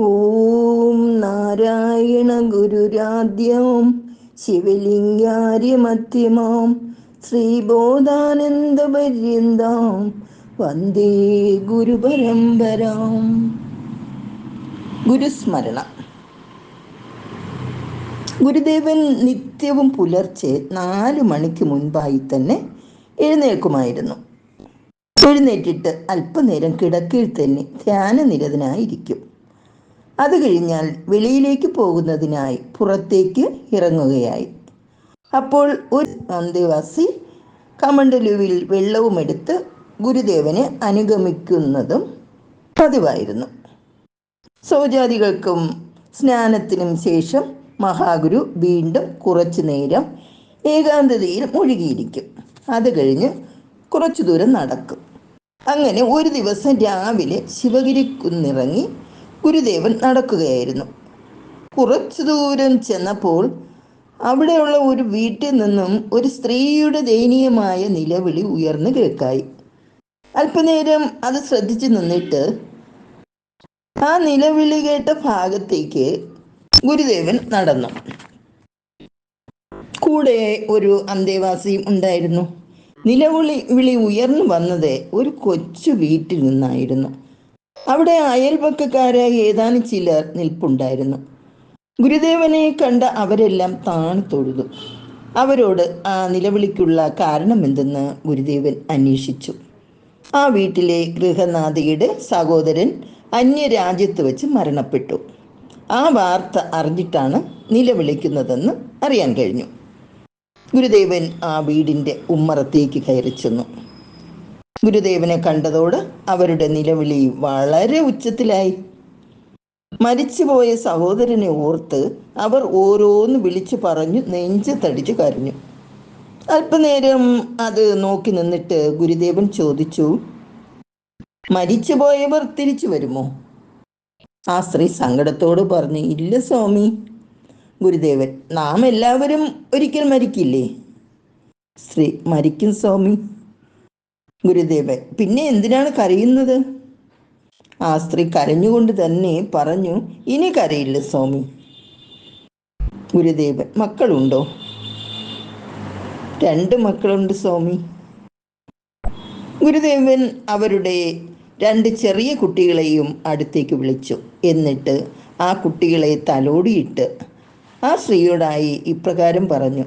ഓം നാരായണ ഗുരുരാദ്യം ശിവലിംഗാര്യമധ്യമാം ശ്രീബോധാനന്ദപര്യന്താം വന്ദേ ഗുരുപരമ്പരാം. ഗുരുസ്മരണ. ഗുരുദേവൻ നിത്യവും പുലർച്ചെ നാലു മണിക്ക് മുൻപായി തന്നെ എഴുന്നേൽക്കുമായിരുന്നു. എഴുന്നേറ്റിട്ട് അല്പനേരം കിടക്കയിൽ തന്നെ ധ്യാനനിരതനായിരിക്കും. അത് കഴിഞ്ഞാൽ വെളിയിലേക്ക് പോകുന്നതിനായി പുറത്തേക്ക് ഇറങ്ങുകയായി. അപ്പോൾ ഒരു അന്തേവാസി കമണ്ടലുവിൽ വെള്ളവുമെടുത്ത് ഗുരുദേവനെ അനുഗമിക്കുന്നതും പതിവായിരുന്നു. സൗജാതികൾക്കും സ്നാനത്തിനും ശേഷം മഹാഗുരു വീണ്ടും കുറച്ചു നേരം ഏകാന്തതയിൽ മുഴുകിയിരിക്കും. അത് കഴിഞ്ഞ് കുറച്ചു ദൂരം നടക്കും. അങ്ങനെ ഒരു ദിവസം രാവിലെ ശിവഗിരി കുന്നിറങ്ങി ഗുരുദേവൻ നടക്കുകയായിരുന്നു. കുറച്ചു ദൂരം ചെന്നപ്പോൾ അവിടെയുള്ള ഒരു വീട്ടിൽ നിന്നും ഒരു സ്ത്രീയുടെ ദയനീയമായ നിലവിളി ഉയർന്നു കേൾക്കായി. അല്പനേരം അത് ശ്രദ്ധിച്ചു നിന്നിട്ട് ആ നിലവിളി കേട്ട ഭാഗത്തേക്ക് ഗുരുദേവൻ നടന്നു. കൂടെ ഒരു അന്തേവാസിയും ഉണ്ടായിരുന്നു. നിലവിളി വിളി ഉയർന്നു വന്നത് ഒരു കൊച്ചു വീട്ടിൽ നിന്നായിരുന്നു. അവിടെ അയൽപക്കക്കാരായ ഏതാനും ചിലർ നിൽപ്പുണ്ടായിരുന്നു. ഗുരുദേവനെ കണ്ട അവരെല്ലാം താണു തൊഴുതു. അവരോട് ആ നിലവിളിക്കുള്ള കാരണമെന്തെന്ന് ഗുരുദേവൻ അന്വേഷിച്ചു. ആ വീട്ടിലെ ഗൃഹനാഥയുടെ സഹോദരൻ അന്യരാജ്യത്ത് വെച്ച് മരണപ്പെട്ടു. ആ വാർത്ത അറിഞ്ഞിട്ടാണ് നിലവിളിക്കുന്നതെന്ന് അറിയാൻ കഴിഞ്ഞു. ഗുരുദേവൻ ആ വീടിന്റെ ഉമ്മറത്തേക്ക് കയറി ചെന്നു. ഗുരുദേവനെ കണ്ടതോട് അവരുടെ നിലവിളി വളരെ ഉച്ചത്തിലായി. മരിച്ചുപോയ സഹോദരനെ ഓർത്ത് അവർ ഓരോന്ന് വിളിച്ചു പറഞ്ഞു നെഞ്ച് തടിച്ചു കരഞ്ഞു. അല്പനേരം അത് നോക്കി നിന്നിട്ട് ഗുരുദേവൻ ചോദിച്ചു മരിച്ചുപോയവർ തിരിച്ചു വരുമോ? ആ സ്ത്രീ സങ്കടത്തോട് പറഞ്ഞു ഇല്ല സ്വാമി. ഗുരുദേവൻ നാം എല്ലാവരും ഒരിക്കൽ മരിക്കില്ലേ? സ്ത്രീ മരിക്കും സ്വാമി. ഗുരുദേവൻ പിന്നെ എന്തിനാണ് കരയുന്നത്? ആ സ്ത്രീ കരഞ്ഞുകൊണ്ട് തന്നെ പറഞ്ഞു ഇനി കരയില്ല സ്വാമി. ഗുരുദേവൻ മക്കളുണ്ടോ? രണ്ട് മക്കളുണ്ട് സ്വാമി. ഗുരുദേവൻ അവരുടെ രണ്ട് ചെറിയ കുട്ടികളെയും അടുത്തേക്ക് വിളിച്ചു. എന്നിട്ട് ആ കുട്ടികളെ തലോടിയിട്ട് ആ സ്ത്രീയോടായി ഇപ്രകാരം പറഞ്ഞു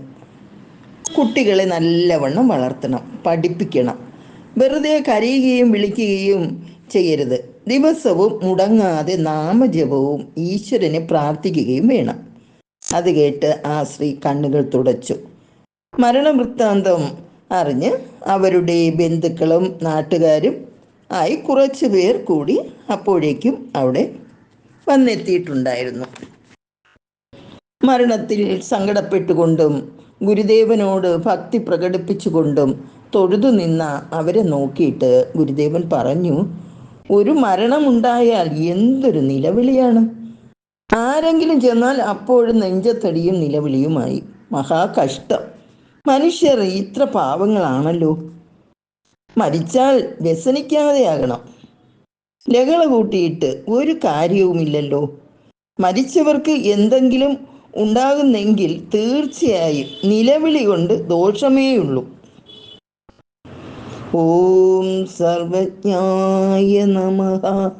കുട്ടികളെ നല്ലവണ്ണം വളർത്തണം പഠിപ്പിക്കണം. വെറുതെ കരയുകയും വിളിക്കുകയും ചെയ്യരുത്. ദിവസവും മുടങ്ങാതെ നാമജപവും ഈശ്വരനെ പ്രാർത്ഥിക്കുകയും വേണം. അത് കേട്ട് ആ സ്ത്രീ കണ്ണുകൾ തുടച്ചു. മരണവൃത്താന്തം അറിഞ്ഞ് അവരുടെ ബന്ധുക്കളും നാട്ടുകാരും ആയി കുറച്ചു പേർ കൂടി അപ്പോഴേക്കും അവിടെ വന്നെത്തിയിട്ടുണ്ടായിരുന്നു. മരണത്തിൽ സങ്കടപ്പെട്ടുകൊണ്ടും ഗുരുദേവനോട് ഭക്തി പ്രകടിപ്പിച്ചുകൊണ്ടും തൊഴുതു നിന്ന അവരെ നോക്കിയിട്ട് ഗുരുദേവൻ പറഞ്ഞു ഒരു മരണമുണ്ടായാൽ എന്തൊരു നിലവിളിയാണ്? ആരെങ്കിലും ചെന്നാൽ അപ്പോഴും നെഞ്ചത്തടിയും നിലവിളിയുമായി. മഹാകഷ്ടം. മനുഷ്യർ ഇത്ര പാവങ്ങളാണല്ലോ. മരിച്ചാൽ വ്യസനിക്കാതെയാകണം ലഹള കൂട്ടിയിട്ട് ഒരു കാര്യവുമില്ലല്ലോ. മരിച്ചവർക്ക് എന്തെങ്കിലും ഉണ്ടാകുന്നെങ്കിൽ തീർച്ചയായും നിലവിളി കൊണ്ട് ദോഷമേയുള്ളൂ. ഓം സർവജ്ഞായ നമഃ.